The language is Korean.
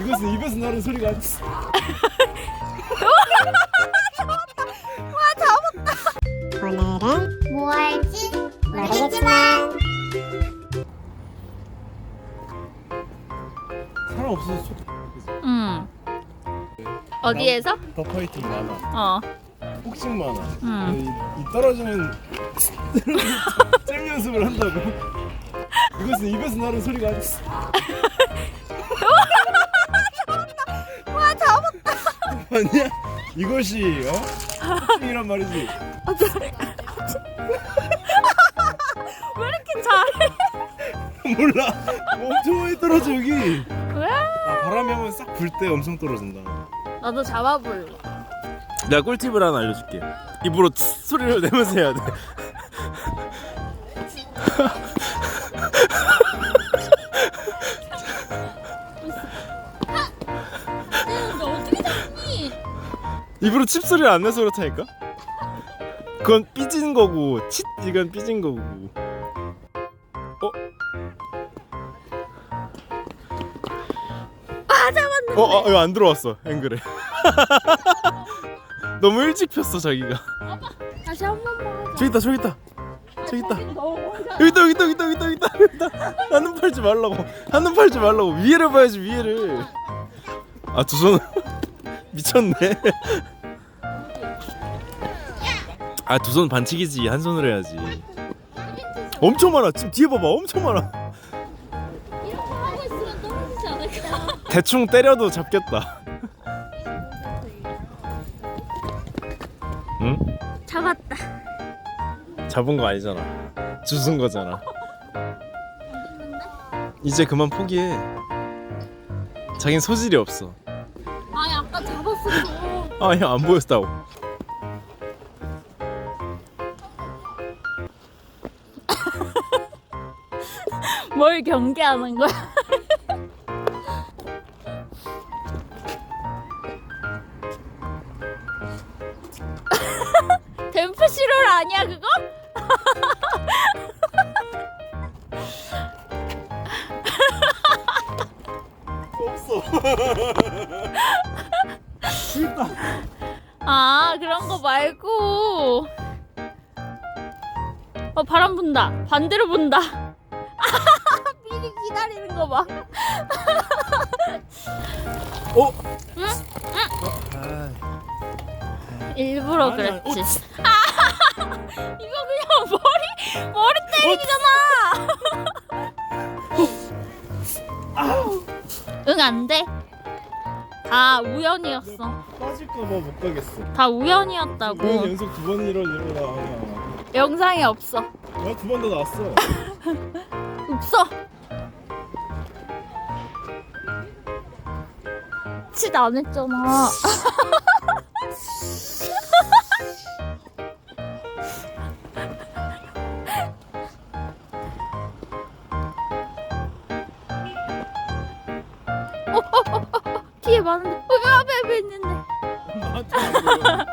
이것은 입에서 나는 소리가 아니 오늘은 뭐 할지 모르겠지만 사람 없어서 소... 응. 어디에서? 더 파이팅 많아 어. 폭식 많아 음. 이, 이 떨어지는 잼 연습을 한다고 이것은 입에서 나는 소리가 아니 아니야? 이것이 어? 폭식이란 말이지 왜 이렇게 잘해? 몰라 엄청 많이 떨어져 여기 왜? 아, 바람이 한번 싹 불 때 엄청 떨어진다 나도 잡아볼래. 내가 꿀팁을 하나 알려줄게 입으로 츠 소리를 내면서 해야 돼 입으로 칩 소리를 안 내서 그렇다니까? 그건 삐진 거고 칫! 이건 삐진 거고. 어? 아 잡았네. 어? 어 이거 안 들어왔어 앵글에. 너무 일찍 폈어 자기가. 다시 한 번만. 저기 있다 저기 있다. 저기 있다. 너무 멀다. 여기 있다 여기 있다 여기 있다 여기 있다 여기 있다. 한눈 팔지 말라고. 한눈 팔지 말라고. 위에를 봐야지 위에를. 아 두 손 미쳤네. 아 두 손 반칙이지. 한 손으로 해야지. 엄청 많아. 지금 뒤에 봐봐. 엄청 많아. 이렇게 하고 있으면 떨어지지 않을까? 대충 때려도 잡겠다. 응? 잡았다. 잡은 거 아니잖아. 주순 거잖아. 이제 그만 포기해. 자긴 소질이 없어. 아니 안 보였다고 뭘 경계하는 거야? 댐프 시롤 아니야 그거? 없어 아 그런 거 말고 어 바람 분다 반대로 분다 미리 기다리는 거 봐. 어? 응? 아, 일부러 아니, 아니, 그랬지. 이거 그냥 머리 머리 때리기잖아. 응 안 돼. 다 우연이었어. 빠질까봐 못 가겠어 다 우연이었다고. 그런 연속 두번 일어 일어나 영상에 없어. 두번 더 나왔어 없어. 칫안 했잖아. 뒤에 많은데. 왜 앞에 있는데? 보여